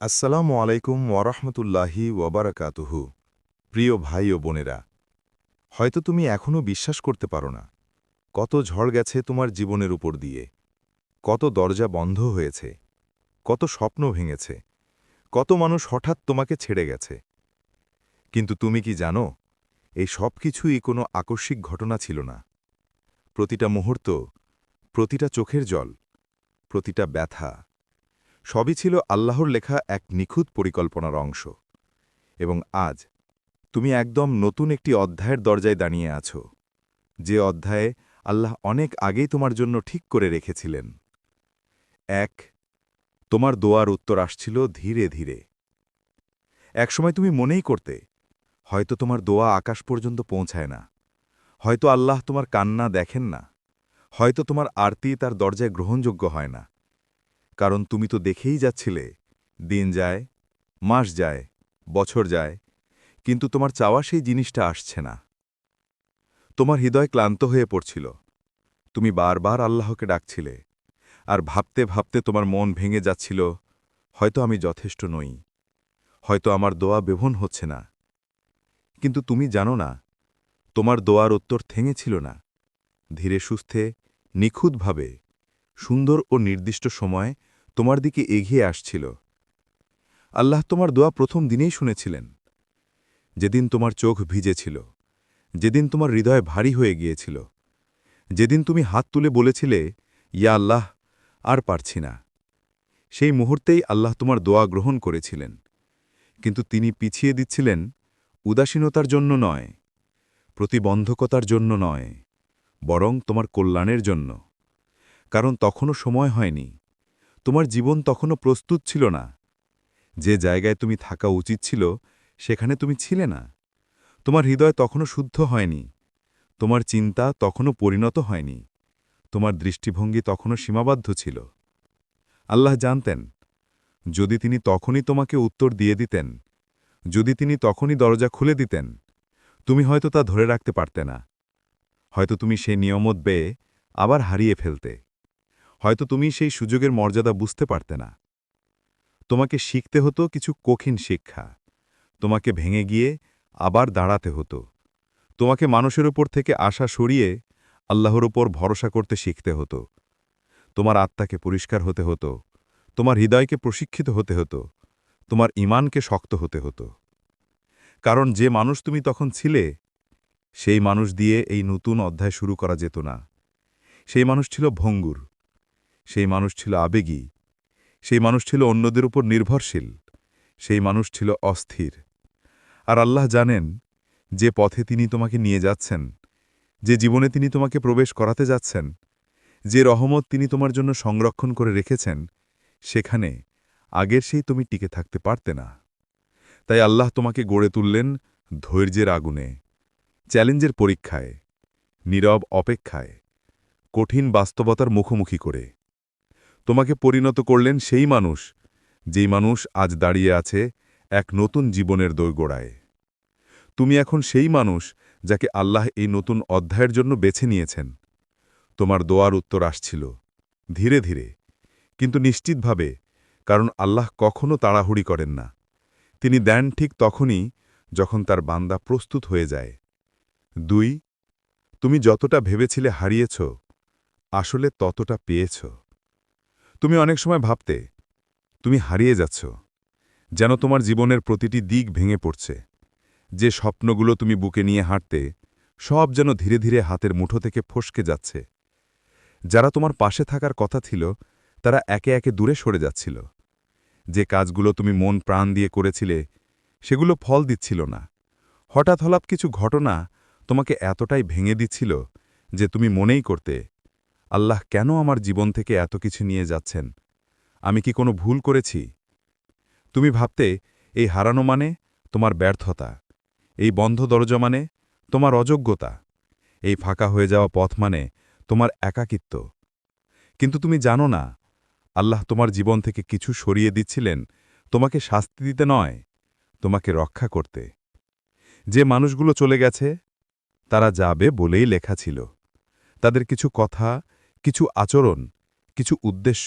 আসসালামু আলাইকুম ওয়ারহমতুল্লাহি ওয়াবারাকাতুহু প্রিয় ভাই ও বোনেরা, হয়তো তুমি এখনও বিশ্বাস করতে পারো না কত ঝড় গেছে তোমার জীবনের উপর দিয়ে, কত দরজা বন্ধ হয়েছে, কত স্বপ্ন ভেঙেছে, কত মানুষ হঠাৎ তোমাকে ছেড়ে গেছে। কিন্তু তুমি কি জানো, এই সব কিছুই কোনো আকস্মিক ঘটনা ছিল না। প্রতিটা মুহূর্ত, প্রতিটা চোখের জল, প্রতিটা ব্যথা সবই ছিল আল্লাহর লেখা এক নিখুঁত পরিকল্পনার অংশ। এবং আজ তুমি একদম নতুন একটি অধ্যায়ের দরজায় দাঁড়িয়ে আছো। যে অধ্যায়ে আল্লাহ অনেক আগেই তোমার জন্য ঠিক করে রেখেছিলেন। এক, তোমার দোয়ার উত্তর আসছিল ধীরে ধীরে। একসময় তুমি মনেই করতে, হয়তো তোমার দোয়া আকাশ পর্যন্ত পৌঁছায় না। হয়তো আল্লাহ তোমার কান্না দেখেন না। হয়তো তোমার আরতি তার দরজায় গ্রহণযোগ্য হয় না। কারণ তুমি তো দেখেই যাচ্ছিলে। দিন যায়, মাস যায়, বছর যায়, কিন্তু তোমার চাওয়া সেই জিনিসটা আসছে না। তোমার হৃদয় ক্লান্ত হয়ে পড়ছিল। তুমি বারবার আল্লাহকে ডাকছিলে, আর ভাবতে ভাবতে তোমার মন ভেঙে যাচ্ছিল, হয়তো আমি যথেষ্ট নই, হয়তো আমার দোয়া বেভন হচ্ছে না। কিন্তু তুমি জানো না, তোমার দোয়ার উত্তর থেঙেছিল না। ধীরে সুস্থে, নিখুঁতভাবে, সুন্দর ও নির্দিষ্ট সময় তোমার দিকে এগিয়ে আসছিল। আল্লাহ তোমার দোয়া প্রথম দিনেই শুনেছিলেন। যেদিন তোমার চোখ ভিজেছিল, যেদিন তোমার হৃদয় ভারী হয়ে গিয়েছিল, যেদিন তুমি হাত তুলে বলেছিলে, ইয়া আল্লাহ, আর পারছি না। সেই মুহূর্তেই আল্লাহ তোমার দোয়া গ্রহণ করেছিলেন। কিন্তু তিনি পিছিয়ে দিচ্ছিলেন, উদাসীনতার জন্য নয়, প্রতিবন্ধকতার জন্য নয়, বরং তোমার কল্যাণের জন্য। কারণ তখনও সময় হয়নি তোমার জীবন তখনও প্রস্তুত ছিল না। যে জায়গায় তুমি থাকা উচিত ছিল, সেখানে তুমি ছিলে না। তোমার হৃদয় তখনও শুদ্ধ হয়নি। তোমার চিন্তা তখনও পরিণত হয়নি। তোমার দৃষ্টিভঙ্গি তখনও সীমাবদ্ধ ছিল। আল্লাহ জানতেন, যদি তিনি তখনই তোমাকে উত্তর দিয়ে দিতেন, যদি তিনি তখনই দরজা খুলে দিতেন, তুমি হয়তো তা ধরে রাখতে পারতে না। হয়তো তুমি সেই নিয়মত বেয়ে আবার হারিয়ে ফেলতে। হয়তো তুমি সেই সুযোগের মর্যাদা বুঝতে পারতে না। তোমাকে শিখতে হতো কিছু কঠিন শিক্ষা। তোমাকে ভেঙে গিয়ে আবার দাঁড়াতে হতো। তোমাকে মানুষের ওপর থেকে আশা সরিয়ে আল্লাহর উপর ভরসা করতে শিখতে হতো। তোমার আত্মাকে পরিষ্কার হতে হতো। তোমার হৃদয়কে প্রশিক্ষিত হতে হতো। তোমার ইমানকে শক্ত হতে হতো। কারণ যে মানুষ তুমি তখন ছিলে, সেই মানুষ দিয়ে এই নতুন অধ্যায় শুরু করা যেত না। সেই মানুষ ছিল ভঙ্গুর। সেই মানুষ ছিল আবেগী। সেই মানুষ ছিল অন্যদের উপর নির্ভরশীল। সেই মানুষ ছিল অস্থির। আর আল্লাহ জানেন, যে পথে তিনি তোমাকে নিয়ে যাচ্ছেন, যে জীবনে তিনি তোমাকে প্রবেশ করাতে যাচ্ছেন, যে রহমত তিনি তোমার জন্য সংরক্ষণ করে রেখেছেন, সেখানে আগের সেই তুমি টিকে থাকতে পারতে না। তাই আল্লাহ তোমাকে গড়ে তুললেন ধৈর্যের আগুনে, চ্যালেঞ্জের পরীক্ষায়, নীরব অপেক্ষায়, কঠিন বাস্তবতার মুখোমুখি করে। তোমাকে পরিণত করলেন সেই মানুষ, যেই মানুষ আজ দাঁড়িয়ে আছে এক নতুন জীবনের দৈগোড়ায় তুমি এখন সেই মানুষ যাকে আল্লাহ এই নতুন অধ্যায়ের জন্য বেছে নিয়েছেন। তোমার দোয়ার উত্তর আসছিল, ধীরে ধীরে, কিন্তু নিশ্চিতভাবে, কারণ আল্লাহ কখনো তাড়াহুড়ি করেন না। তিনি দেন ঠিক তখনই যখন তার বান্দা প্রস্তুত হয়ে যায়। দুই, তুমি যতটা ভেবেছিলে হারিয়েছ, আসলে ততটা পেয়েছ। তুমি অনেক সময় ভাবতে, তুমি হারিয়ে যাচ্ছ, যেন তোমার জীবনের প্রতিটি দিক ভেঙে পড়ছে। যে স্বপ্নগুলো তুমি বুকে নিয়ে হাঁটতে, সব যেন ধীরে ধীরে হাতের মুঠো থেকে ফসকে যাচ্ছে। যারা তোমার পাশে থাকার কথা ছিল, তারা একে একে দূরে সরে যাচ্ছিল। যে কাজগুলো তুমি মন প্রাণ দিয়ে করেছিলে, সেগুলো ফল দিচ্ছিল না। হঠাৎ হলাপ কিছু ঘটনা তোমাকে এতটাই ভেঙে দিচ্ছিল যে তুমি মনেই করতে আল্লাহ কেন আমার জীবন থেকে এত কিছু নিয়ে যাচ্ছেন? আমি কি কোনো ভুল করেছি? তুমি ভাবতে, এই হারানো মানে তোমার ব্যর্থতা, এই বন্ধ দরজা মানে তোমার অযোগ্যতা, এই ফাঁকা হয়ে যাওয়া পথ মানে তোমার একাকিত্ব। কিন্তু তুমি জানো না, আল্লাহ তোমার জীবন থেকে কিছু সরিয়ে দিচ্ছিলেন, তোমাকে শাস্তি দিতে নয়, তোমাকে রক্ষা করতে। যে মানুষগুলো চলে গেছে, তারা যাবে বলেই লেখা ছিল। তাদের কিছু কথা কিছু আচরণ, কিছু উদ্দেশ্য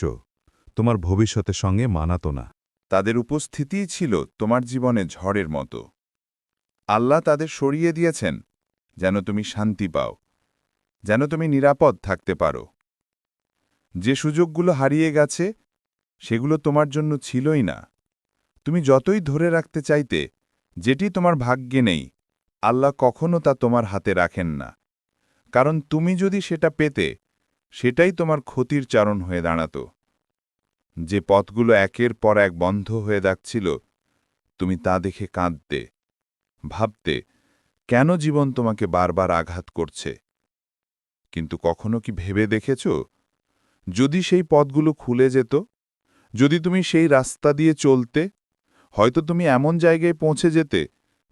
তোমার ভবিষ্যতের সঙ্গে মানাত না। তাদের উপস্থিতিই ছিল তোমার জীবনে ঝড়ের মতো। আল্লাহ তাদের সরিয়ে দিয়েছেন, যেন তুমি শান্তি পাও, যেন তুমি নিরাপদ থাকতে পারো। যে সুযোগগুলো হারিয়ে গেছে, সেগুলো তোমার জন্য ছিলই না। তুমি যতই ধরে রাখতে চাইতে, যেটি তোমার ভাগ্যে নেই, আল্লাহ কখনো তা তোমার হাতে রাখেন না। কারণ তুমি যদি সেটা পেতে সেটাই তোমার ক্ষতির চারণ হয়ে দাঁড়াত। যে পথগুলো একের পর এক বন্ধ হয়ে যাচ্ছিল, তুমি তা দেখে কাঁদতে, ভাবতে, কেন জীবন তোমাকে বারবার আঘাত করছে? কিন্তু কখনো কি ভেবে দেখেছ? যদি সেই পথগুলো খুলে যেত, যদি তুমি সেই রাস্তা দিয়ে চলতে, হয়তো তুমি এমন জায়গায় পৌঁছে যেতে,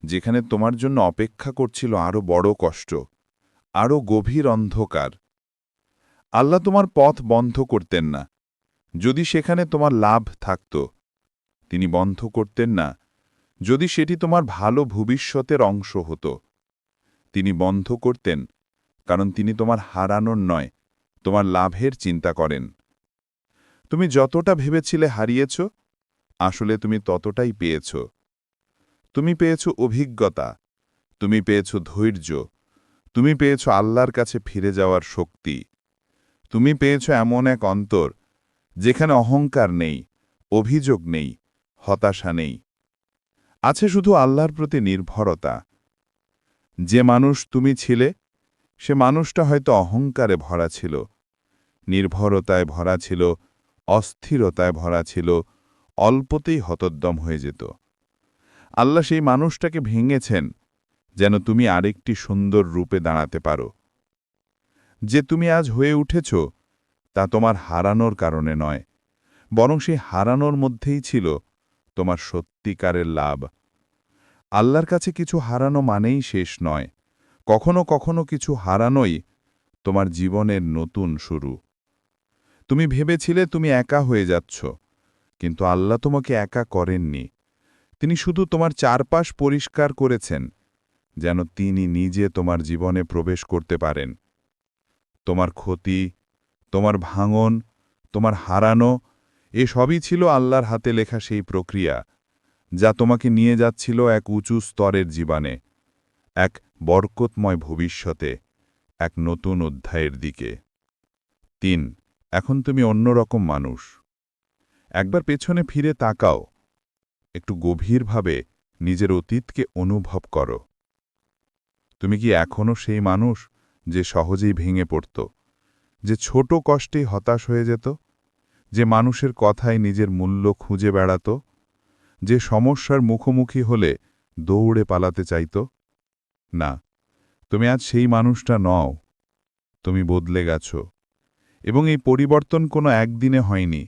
যেখানে তোমার জন্য অপেক্ষা করছিল আরও বড় কষ্ট আরও গভীর অন্ধকার। আল্লাহ তোমার পথ বন্ধ করতেন না। যদি সেখানে তোমার লাভ থাকত, তিনি বন্ধ করতেন না। যদি সেটি তোমার ভালো ভবিষ্যতের অংশ হতো, তিনি বন্ধ করতেন, কারণ তিনি তোমার হারানোর নয়, তোমার লাভের চিন্তা করেন। তুমি যতটা ভেবেছিলে হারিয়েছ, আসলে তুমি ততটাই পেয়েছ। তুমি পেয়েছ অভিজ্ঞতা, তুমি পেয়েছ ধৈর্য, তুমি পেয়েছ আল্লাহর কাছে ফিরে যাওয়ার শক্তি। তুমি পেয়েছ এমন এক অন্তর, যেখানে অহংকার নেই, অভিযোগ নেই, হতাশা নেই। আছে শুধু আল্লাহর প্রতি নির্ভরতা। যে মানুষ তুমি ছিলে, সে মানুষটা হয়তো অহংকারে ভরা ছিল, নির্ভরতায় ভরা ছিল, অস্থিরতায় ভরা ছিল, অল্পতেই হতোদ্যম হয়ে যেত। আল্লাহ সেই মানুষটাকে ভেঙেছেন, যেন তুমি আরেকটি সুন্দর রূপে দাঁড়াতে পারো। যে তুমি আজ হয়ে উঠেছ, তা তোমার হারানোর কারণে নয়, বরং সেই হারানোর মধ্যেই ছিল তোমার সত্যিকারের লাভ। আল্লাহর কাছে কিছু হারানো মানেই শেষ নয়, কখনো কখনো কিছু হারানোই তোমার জীবনের নতুন শুরু। তুমি ভেবেছিলে তুমি একা হয়ে যাচ্ছ, কিন্তু আল্লাহ তোমাকে একা করেননি। তিনি শুধু তোমার চারপাশ পরিষ্কার করেছেন, যেন তিনি নিজে তোমার জীবনে প্রবেশ করতে পারেন। তোমার ক্ষতি, তোমার ভাঙন, তোমার হারানো, এ সবই ছিল আল্লাহর হাতে লেখা সেই প্রক্রিয়া, যা তোমাকে নিয়ে যাচ্ছিল এক উঁচু স্তরের জীবনে, এক বরকতময় ভবিষ্যতে, এক নতুন অধ্যায়ের দিকে। তিন, এখন তুমি অন্যরকম মানুষ। একবার পেছনে ফিরে তাকাও, একটু গভীরভাবে নিজের অতীতকে অনুভব করো। তুমি কি এখনও সেই মানুষ? যে সহজেই ভেঙে পড়ত, যে ছোট কষ্টেই হতাশ হয়ে যেত, যে মানুষের কথায় নিজের মূল্য খুঁজে বেড়াত, যে সমস্যার মুখোমুখি হলে দৌড়ে পালাতে চাইত, না, তুমি আজ সেই মানুষটা নও, তুমি বদলে গেছ। এবং এই পরিবর্তন কোনো একদিনে হয়নি।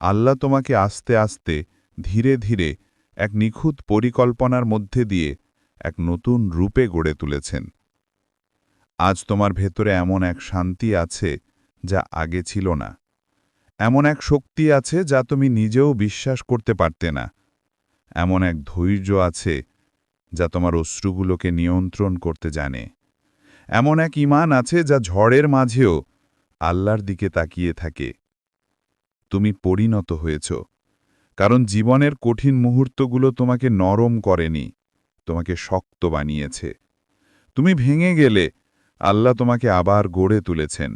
আল্লাহ তোমাকে আস্তে আস্তে, ধীরে ধীরে এক নিখুঁত পরিকল্পনার মধ্যে দিয়ে এক নতুন রূপে গড়ে তুলেছেন। আজ তোমার ভেতরে এমন এক শান্তি আছে যা আগে ছিল না। এমন এক শক্তি আছে যা তুমি নিজেও বিশ্বাস করতে পারতে না। এমন এক ধৈর্য আছে যা তোমার অশ্রুগুলোকে নিয়ন্ত্রণ করতে জানে। এমন এক ইমান আছে যা ঝড়ের মাঝেও আল্লাহর দিকে তাকিয়ে থাকে। তুমি পরিণত হয়েছ, কারণ জীবনের কঠিন মুহূর্তগুলো তোমাকে নরম করেনি, তোমাকে শক্ত বানিয়েছে। তুমি ভেঙে গেলে আল্লাহ তোমাকে আবার গড়ে তুলেছেন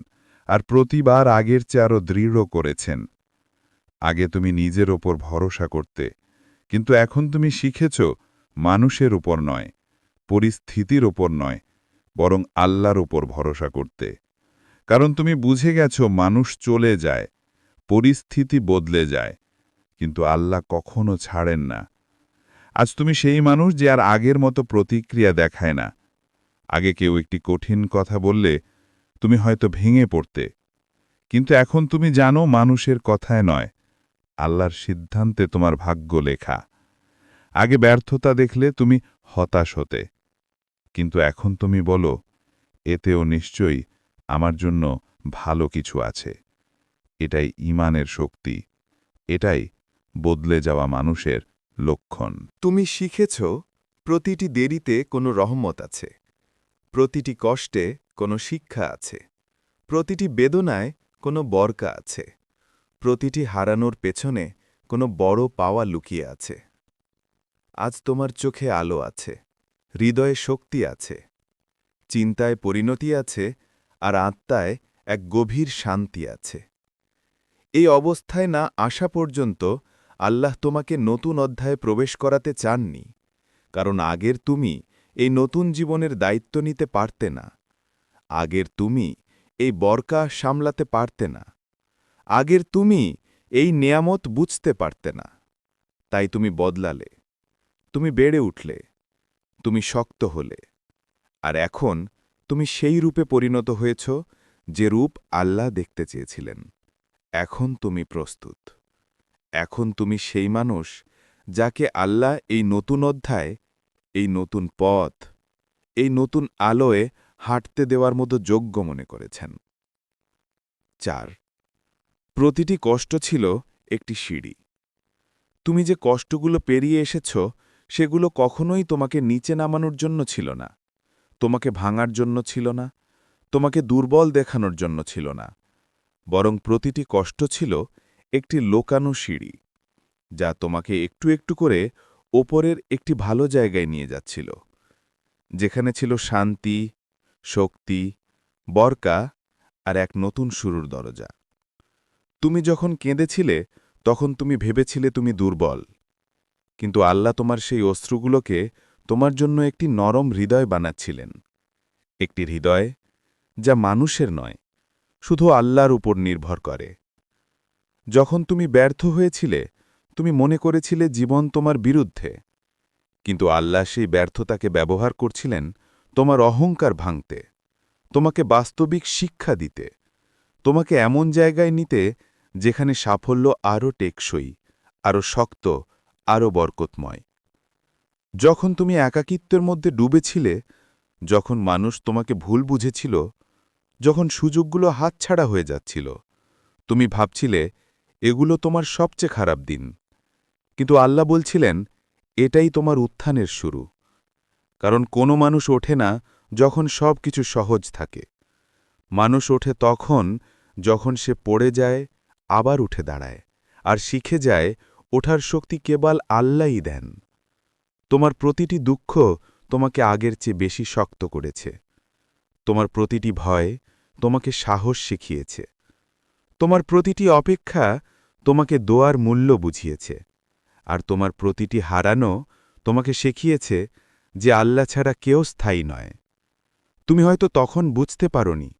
আর প্রতিবার আগের চেয়ে আরও দৃঢ় করেছেন। আগে তুমি নিজের ওপর ভরসা করতে, কিন্তু এখন তুমি শিখেছ মানুষের উপর নয়, পরিস্থিতির ওপর নয়, বরং আল্লাহর ওপর ভরসা করতে। কারণ তুমি বুঝে গেছ মানুষ চলে যায়, পরিস্থিতি বদলে যায়, কিন্তু আল্লাহ কখনো ছাড়েন না। আজ তুমি সেই মানুষ যে আর আগের মতো প্রতিক্রিয়া দেখায় না আগে কেউ একটি কঠিন কথা বললে তুমি হয়তো ভেঙে পড়তে। কিন্তু এখন তুমি জানো মানুষের কথায় নয়, আল্লাহর সিদ্ধান্তে তোমার ভাগ্য লেখা। আগে ব্যর্থতা দেখলে তুমি হতাশ হতে। কিন্তু এখন তুমি বলো, এতেও নিশ্চয়ই আমার জন্য ভালো কিছু আছে। এটাই ইমানের শক্তি, এটাই বদলে যাওয়া মানুষের লক্ষণ। তুমি শিখেছ, প্রতিটি দেরিতে কোনো রহমত আছে। প্রতিটি কষ্টে কোনো শিক্ষা আছে, প্রতিটি বেদনায় কোনো বরকা আছে, প্রতিটি হারানোর পেছনে কোনো বড় পাওয়া লুকিয়ে আছে। আজ তোমার চোখে আলো আছে, হৃদয়ে শক্তি আছে, চিন্তায় পরিণতি আছে আর আত্মায় এক গভীর শান্তি আছে। এই অবস্থায় না আসা পর্যন্ত আল্লাহ তোমাকে নতুন অধ্যায়ে প্রবেশ করাতে চাননি, কারণ আগের তুমি নতুন জীবনের দায়িত্ব নিতে পারতে না। আগের তুমি এই বরকা সামলাতে পারতে না। আগের তুমি এই নেয়ামত বুঝতে পারতে না। তাই তুমি বদলালে, তুমি বেড়ে উঠলে, তুমি শক্ত হলে। আর এখন তুমি সেই রূপে পরিণত হয়েছ যে রূপ আল্লাহ দেখতে চেয়েছিলেন। এখন তুমি প্রস্তুত। এখন তুমি সেই মানুষ যাকে আল্লাহ এই নতুন অধ্যায় এই নতুন পথ, এই নতুন আলোয় হাঁটতে দেওয়ার মতো যোগ্য মনে করেছেন। চার, প্রতিটি কষ্ট ছিল একটি সিঁড়ি। তুমি যে কষ্টগুলো পেরিয়ে এসেছ, সেগুলো কখনোই তোমাকে নিচে নামানোর জন্য ছিল না, তোমাকে ভাঙার জন্য ছিল না, তোমাকে দুর্বল দেখানোর জন্য ছিল না, বরং প্রতিটি কষ্ট ছিল একটি লোকানো সিঁড়ি, যা তোমাকে একটু একটু করে ওপরের একটি ভালো জায়গায় নিয়ে যাচ্ছিল, যেখানে ছিল শান্তি, শক্তি, বরকা আর এক নতুন শুরুর দরজা। তুমি যখন কেঁদেছিলে, তখন তুমি ভেবেছিলে তুমি দুর্বল, কিন্তু আল্লাহ তোমার সেই অস্ত্রগুলোকে তোমার জন্য একটি নরম হৃদয় বানাচ্ছিলেন, একটি হৃদয় যা মানুষের নয়, শুধু আল্লাহর উপর নির্ভর করে। যখন তুমি ব্যর্থ হয়েছিলে তুমি মনে করেছিলে জীবন তোমার বিরুদ্ধে। কিন্তু আল্লাহ সেই ব্যর্থতাকে ব্যবহার করছিলেন তোমার অহংকার ভাঙতে, তোমাকে বাস্তবিক শিক্ষা দিতে, তোমাকে এমন জায়গায় নিতে যেখানে সাফল্য আরও টেকসই, আরও শক্ত, আরও বরকতময়। যখন তুমি একাকিত্বের মধ্যে ডুবেছিলে, যখন মানুষ তোমাকে ভুল বুঝেছিল, যখন সুযোগগুলো হাতছাড়া হয়ে যাচ্ছিল, তুমি ভাবছিলে, এগুলো তোমার সবচেয়ে খারাপ দিন। কিন্তু আল্লাহ বলছিলেন, এটাই তোমার উত্থানের শুরু। কারণ কোনো মানুষ ওঠে না যখন সব কিছু সহজ থাকে। মানুষ ওঠে তখন যখন সে পড়ে যায়, আবার উঠে দাঁড়ায়। আর শিখে যায়, ওঠার শক্তি কেবল আল্লাহই দেন। তোমার প্রতিটি দুঃখ তোমাকে আগের চেয়ে বেশি শক্ত করেছে। তোমার প্রতিটি ভয় তোমাকে সাহস শিখিয়েছে। তোমার প্রতিটি অপেক্ষা তোমাকে দোয়ার মূল্য বুঝিয়েছে। আর তোমার প্রতিটি হারানো তোমাকে শিখিয়েছে যে আল্লাহ ছাড়া কেউ স্থায়ী নয়। তুমি হয়তো তখন বুঝতে পারোনি,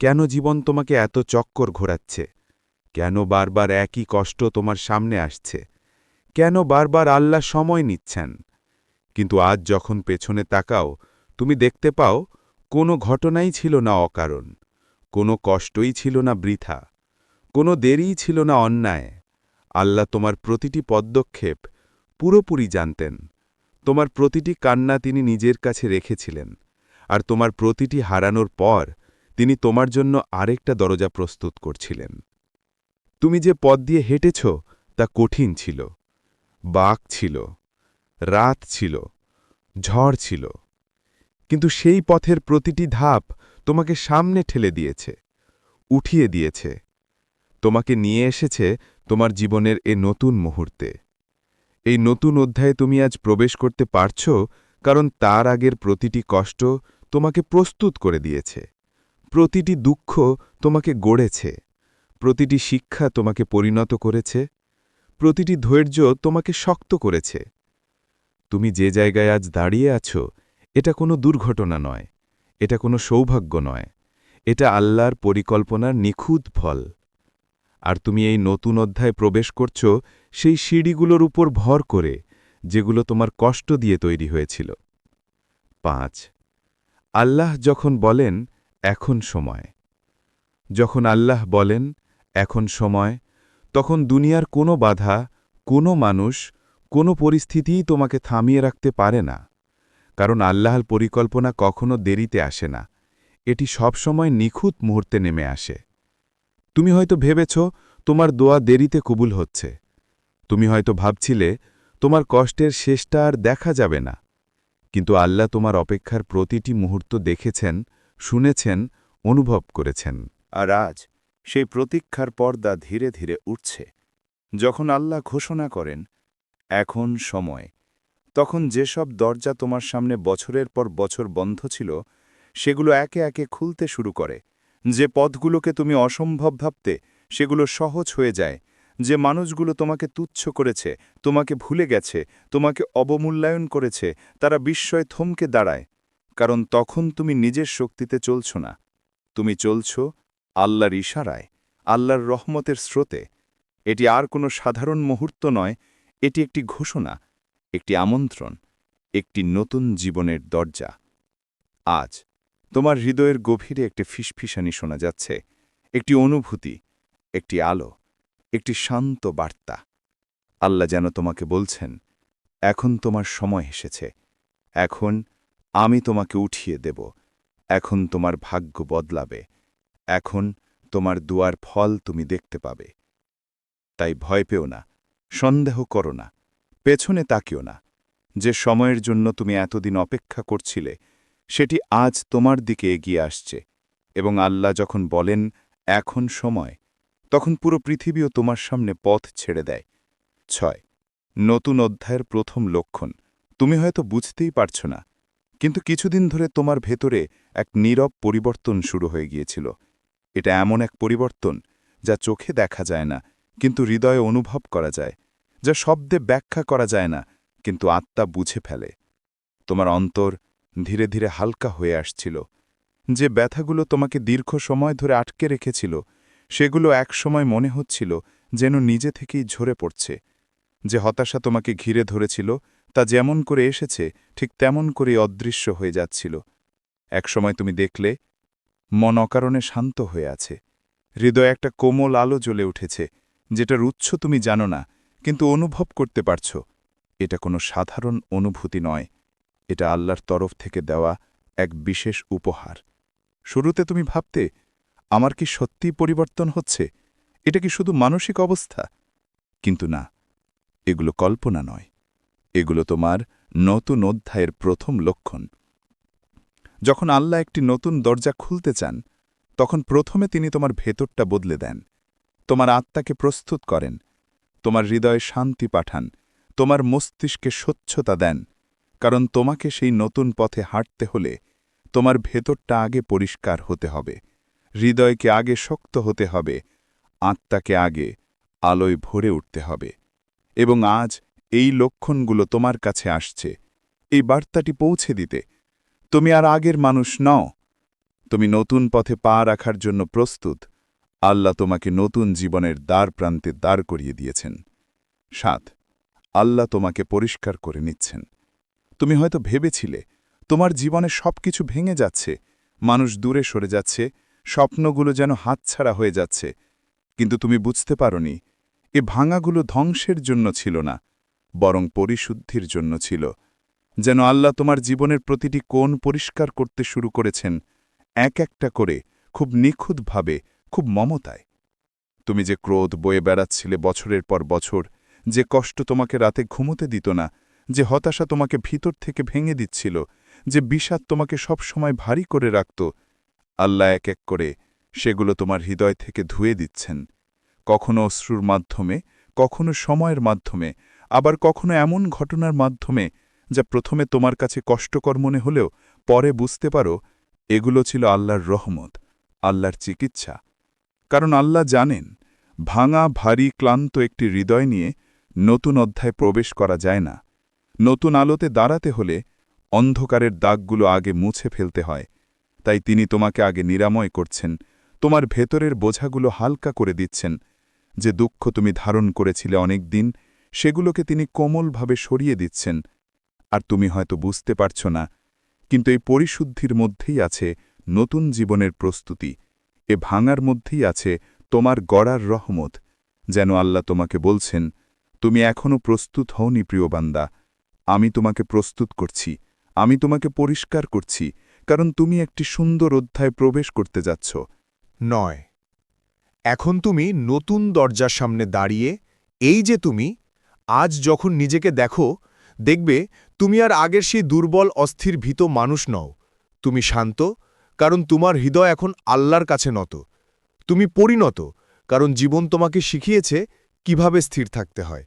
কেন জীবন তোমাকে এত চক্কর ঘোরাচ্ছে, কেন বারবার একই কষ্ট তোমার সামনে আসছে, কেন বারবার আল্লাহ সময় নিচ্ছেন। কিন্তু আজ যখন পেছনে তাকাও, তুমি দেখতে পাও, কোনো ঘটনাই ছিল না অকারণ, কোনো কষ্টই ছিল না বৃথা, কোনো দেরিই ছিল না অন্যায়। আল্লাহ তোমার প্রতিটি পদক্ষেপ পুরোপুরি জানতেন। তোমার প্রতিটি কান্না তিনি নিজের কাছে রেখেছিলেন, আর তোমার প্রতিটি হারানোর পর তিনি তোমার জন্য আরেকটা দরজা প্রস্তুত করছিলেন। তুমি যে পথ দিয়ে হেঁটেছ, তা কঠিন ছিল, বাক ছিল, রাত ছিল, ঝড় ছিল। কিন্তু সেই পথের প্রতিটি ধাপ তোমাকে সামনে ঠেলে দিয়েছে, উঠিয়ে দিয়েছে। তোমাকে নিয়ে এসেছে তোমার জীবনের এ নতুন মুহূর্তে। এই নতুন অধ্যায়ে তুমি আজ প্রবেশ করতে পারছ, কারণ তার আগের প্রতিটি কষ্ট তোমাকে প্রস্তুত করে দিয়েছে। প্রতিটি দুঃখ তোমাকে গড়েছে। প্রতিটি শিক্ষা তোমাকে পরিণত করেছে। প্রতিটি ধৈর্য তোমাকে শক্ত করেছে। তুমি যে জায়গায় আজ দাঁড়িয়ে আছো, এটা কোনো দুর্ঘটনা নয়। এটা কোনো সৌভাগ্য নয়। এটা আল্লাহর পরিকল্পনার নিখুঁত ফল। আর তুমি এই নতুন অধ্যায় প্রবেশ করছ সেই সিঁড়িগুলোর উপর ভর করে, যেগুলো তোমার কষ্ট দিয়ে তৈরি হয়েছিল। পাঁচ, আল্লাহ যখন বলেন, এখন সময়। যখন আল্লাহ বলেন, এখন সময়, তখন দুনিয়ার কোনো বাধা, কোনো মানুষ, কোনো পরিস্থিতিই তোমাকে থামিয়ে রাখতে পারে না। কারণ আল্লাহর পরিকল্পনা কখনো দেরিতে আসে না। এটি সবসময় নিখুঁত মুহূর্তে নেমে আসে। তুমি হয়তো ভেবেছ, তোমার দোয়া দেরিতে কবুল হচ্ছে। তুমি হয়তো ভাবছিলে, তোমার কষ্টের শেষটা আর দেখা যাবে না। কিন্তু আল্লাহ তোমার অপেক্ষার প্রতিটি মুহূর্ত দেখেছেন, শুনেছেন, অনুভব করেছেন। আর আজ সেই প্রতীক্ষার পর্দা ধীরে ধীরে উঠছে। যখন আল্লাহ ঘোষণা করেন, এখন সময়। তখন যেসব দরজা তোমার সামনে বছরের পর বছর বন্ধ ছিল, সেগুলো একে একে খুলতে শুরু করে। যে পথগুলোকে তুমি অসম্ভব ভাবতে, সেগুলো সহজ হয়ে যায়। যে মানুষগুলো তোমাকে তুচ্ছ করেছে, তোমাকে ভুলে গেছে, তোমাকে অবমূল্যায়ন করেছে, তারা বিস্ময়ে থমকে দাঁড়ায়। কারণ তখন তুমি নিজের শক্তিতে চলছ না। তুমি চলছ আল্লাহর ইশারায়, আল্লাহর রহমতের স্রোতে। এটি আর কোনো সাধারণ মুহূর্ত নয়, এটি একটি ঘোষণা, একটি আমন্ত্রণ, একটি নতুন জীবনের দরজা। আজ তোমার হৃদয়ের গভীরে একটি ফিসফিসানি শোনা যাচ্ছে, একটি অনুভূতি, একটি আলো, একটি শান্ত বার্তা। আল্লাহ যেন তোমাকে বলছেন, এখন তোমার সময় এসেছে, এখন আমি তোমাকে উঠিয়ে দেব, এখন তোমার ভাগ্য বদলাবে, এখন তোমার দুয়ার ফল তুমি দেখতে পাবে। তাই ভয় পেও না, সন্দেহ করো না, পেছনে তাকিও না। যে সময়ের জন্য তুমি এতদিন অপেক্ষা করছিলে সেটি আজ তোমার দিকে এগিয়ে আসছে, এবং আল্লাহ যখন বলেন, এখন সময়, তখন পুরো পৃথিবীও তোমার সামনে পথ ছেড়ে দেয়। ছয়, নতুন অধ্যায়ের প্রথম লক্ষণ। তুমি হয়তো বুঝতেই পারছ না, কিন্তু কিছুদিন ধরে তোমার ভেতরে এক নীরব পরিবর্তন শুরু হয়ে গিয়েছিল। এটা এমন এক পরিবর্তন, যা চোখে দেখা যায় না, কিন্তু হৃদয়ে অনুভব করা যায়, যা শব্দে ব্যাখ্যা করা যায় না, কিন্তু আত্মা বুঝে ফেলে। তোমার অন্তর ধীরে ধীরে হালকা হয়ে আসছিল। যে ব্যথাগুলো তোমাকে দীর্ঘ সময় ধরে আটকে রেখেছিল, সেগুলো একসময় মনে হচ্ছিল যেন নিজে থেকেই ঝরে পড়ছে। যে হতাশা তোমাকে ঘিরে ধরেছিল, তা যেমন করে এসেছে, ঠিক তেমন করেই অদৃশ্য হয়ে যাচ্ছিল। একসময় তুমি দেখলে, মন অকারণে শান্ত হয়ে আছে। হৃদয়ে একটা কোমল আলো জ্বলে উঠেছে, যেটার উৎস তুমি জানো না, কিন্তু অনুভব করতে পারছ। এটা কোনো সাধারণ অনুভূতি নয়। এটা আল্লাহর তরফ থেকে দেওয়া এক বিশেষ উপহার। শুরুতে তুমি ভাবতে, আমার কি সত্যিই পরিবর্তন হচ্ছে? এটা কি শুধু মানসিক অবস্থা? কিন্তু না, এগুলো কল্পনা নয়। এগুলো তোমার নতুন অধ্যায়ের প্রথম লক্ষণ। যখন আল্লাহ একটি নতুন দরজা খুলতে চান, তখন প্রথমে তিনি তোমার ভেতরটা বদলে দেন। তোমার আত্মাকে প্রস্তুত করেন। তোমার হৃদয়ে শান্তি পাঠান। তোমার মস্তিষ্কে স্বচ্ছতা দেন। কারণ তোমাকে সেই নতুন পথে হাঁটতে হলে তোমার ভেতরটা আগে পরিষ্কার হতে হবে, হৃদয়কে আগে শক্ত হতে হবে, আত্মাকে আগে আলোয় ভরে উঠতে হবে। এবং আজ এই লক্ষণগুলো তোমার কাছে আসছে। এই বার্তাটি পৌঁছে দিতে তুমি আর আগের মানুষ নও। তুমি নতুন পথে পা রাখার জন্য প্রস্তুত। আল্লাহ তোমাকে নতুন জীবনের দ্বার প্রান্তে দাঁড় করিয়ে দিয়েছেন। সাত, আল্লাহ তোমাকে পরিষ্কার করে নিচ্ছেন। তুমি হয়তো ভেবেছিলে, তোমার জীবনে সবকিছু ভেঙে যাচ্ছে, মানুষ দূরে সরে যাচ্ছে, স্বপ্নগুলো যেন হাতছাড়া হয়ে যাচ্ছে। কিন্তু তুমি বুঝতে পারনি, এ ভাঙাগুলো ধ্বংসের জন্য ছিল না, বরং পরিশুদ্ধির জন্য ছিল। যেন আল্লাহ তোমার জীবনের প্রতিটি কোণ পরিষ্কার করতে শুরু করেছেন, এক একটা করে, খুব নিখুঁতভাবে, খুব মমতায়। তুমি যে ক্রোধ বয়ে বেড়াচ্ছিলে বছরের পর বছর, যে কষ্ট তোমাকে রাতে ঘুমোতে দিত না যে হতাশা তোমাকে ভিতর থেকে ভেঙে দিচ্ছিল, যে বিষাদ তোমাকে সব সময় ভারী করে রাখত, আল্লাহ এক এক করে সেগুলো তোমার হৃদয় থেকে ধুয়ে দিচ্ছেন। কখনো অশ্রুর মাধ্যমে, কখনো সময়ের মাধ্যমে, আবার কখনো এমন ঘটনার মাধ্যমে যা প্রথমে তোমার কাছে কষ্টকর মনে হলেও পরে বুঝতে পারো, এগুলো ছিল আল্লাহর রহমত, আল্লাহর চিকিৎসা। কারণ আল্লাহ জানেন, ভাঙা, ভারী, ক্লান্ত একটি হৃদয় নিয়ে নতুন অধ্যায় প্রবেশ করা যায় না। নতুন আলোতে দাঁড়াতে হলে অন্ধকারের দাগগুলো আগে মুছে ফেলতে হয়। তাই তিনি তোমাকে আগে নিরাময় করছেন, তোমার ভেতরের বোঝাগুলো হালকা করে দিচ্ছেন। যে দুঃখ তুমি ধারণ করেছিলে অনেক দিন সেগুলোকে তিনি কোমলভাবে সরিয়ে দিচ্ছেন। আর তুমি হয়তো বুঝতে পারছ না, কিন্তু এই পরিশুদ্ধির মধ্যেই আছে নতুন জীবনের প্রস্তুতি। এ ভাঙার মধ্যেই আছে তোমার গড়ার রহমত। যেন আল্লাহ তোমাকে বলছেন, তুমি এখনও প্রস্তুত হওনি প্রিয়বান্দা আমি তোমাকে প্রস্তুত করছি। আমি তোমাকে পরিষ্কার করছি, কারণ তুমি একটি সুন্দর অধ্যায় প্রবেশ করতে যাচ্ছ। নয়। এখন তুমি নতুন দরজার সামনে দাঁড়িয়ে, এই যে তুমি, আজ যখন নিজেকে দেখো, দেখবে তুমি আর আগের সেই দুর্বল, অস্থির, ভীত মানুষ নও। তুমি শান্ত, কারণ তোমার হৃদয় এখন আল্লাহর কাছে নত। তুমি পরিণত, কারণ জীবন তোমাকে শিখিয়েছে কীভাবে স্থির থাকতে হয়।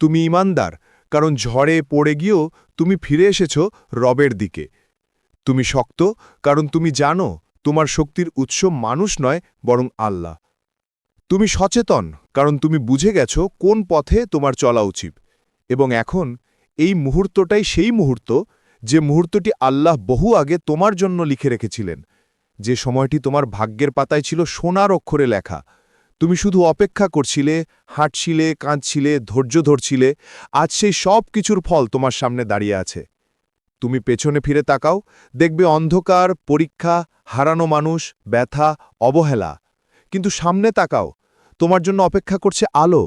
তুমি ইমানদার কারণ ঝড়ে পড়ে গিয়েও তুমি ফিরে এসেছ রবের দিকে। তুমি শক্ত, কারণ তুমি জানো তোমার শক্তির উৎস মানুষ নয়, বরং আল্লাহ। তুমি সচেতন, কারণ তুমি বুঝে গেছ কোন পথে তোমার চলা উচিত। এবং এখন এই মুহূর্তটাই সেই মুহূর্ত, যে মুহূর্তটি আল্লাহ বহু আগে তোমার জন্য লিখে রেখেছিলেন। যে সময়টি তোমার ভাগ্যের পাতায় ছিল সোনার অক্ষরে লেখা। তুমি শুধু অপেক্ষা করছিলে, হাঁটছিলে, কাঁদছিলে, ধৈর্য ধরছিলে, আজ সেই সব কিছুর ফল তোমার সামনে দাঁড়িয়ে আছে। তুমি পেছনে ফিরে তাকাও, দেখবে অন্ধকার, পরীক্ষা, হারানো মানুষ, ব্যথা, অবহেলা। কিন্তু সামনে তাকাও, তোমার জন্য অপেক্ষা করছে আলো।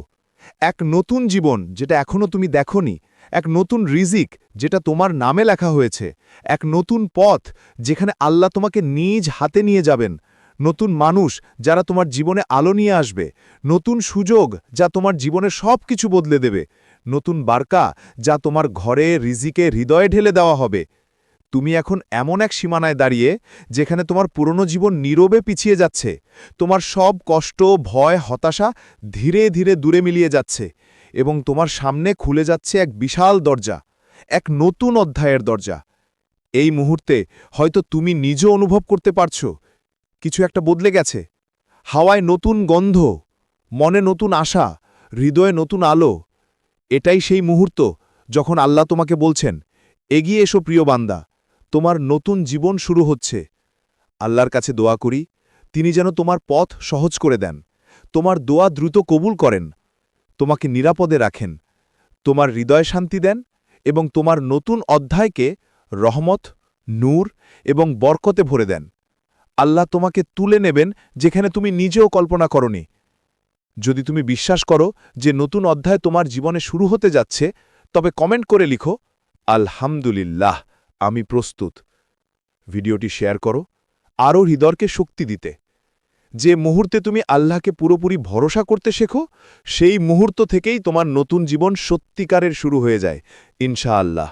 এক নতুন জীবন যেটা এখনও তুমি দেখনি, এক নতুন রিজিক যেটা তোমার নামে লেখা হয়েছে, এক নতুন পথ যেখানে আল্লাহ তোমাকে নিজ হাতে নিয়ে যাবেন। নতুন মানুষ যারা তোমার জীবনে আলো নিয়ে আসবে, নতুন সুযোগ যা তোমার জীবনে সব কিছু বদলে দেবে, নতুন বার্কা যা তোমার ঘরে রিজিকে হৃদয়ে ঢেলে দেওয়া হবে। তুমি এখন এমন এক সীমানায় দাঁড়িয়ে যেখানে তোমার পুরনো জীবন নীরবে পিছিয়ে যাচ্ছে, তোমার সব কষ্ট, ভয়, হতাশা ধীরে ধীরে দূরে মিলিয়ে যাচ্ছে এবং তোমার সামনে খুলে যাচ্ছে এক বিশাল দরজা, এক নতুন অধ্যায়ের দরজা। এই মুহূর্তে হয়তো তুমি নিজও অনুভব করতে পারছ কিছু একটা বদলে গেছে। হাওয়ায় নতুন গন্ধ, মনে নতুন আশা, হৃদয়ে নতুন আলো। এটাই সেই মুহূর্ত যখন আল্লাহ তোমাকে বলছেন, এগিয়ে এসো প্রিয় বান্দা, তোমার নতুন জীবন শুরু হচ্ছে। আল্লাহর কাছে দোয়া করি, তিনি যেন তোমার পথ সহজ করে দেন, তোমার দোয়া দ্রুত কবুল করেন, তোমাকে নিরাপদে রাখেন, তোমার হৃদয় শান্তি দেন এবং তোমার নতুন অধ্যায়কে রহমত, নূর এবং বরকতে ভরে দেন। আল্লাহ তোমাকে তুলে নেবেন যেখানে তুমি নিজেও কল্পনা করনি। যদি তুমি বিশ্বাস করো যে নতুন অধ্যায় তোমার জীবনে শুরু হতে যাচ্ছে, তবে কমেন্ট করে লিখো, আলহামদুলিল্লাহ, আমি প্রস্তুত। ভিডিওটি শেয়ার করো, আরও হৃদয়কে শক্তি দিতে। যে মুহূর্তে তুমি আল্লাহকে পুরোপুরি ভরসা করতে শেখো, সেই মুহূর্ত থেকেই তোমার নতুন জীবন সত্যিকারের শুরু হয়ে যায়, ইনশাআল্লাহ।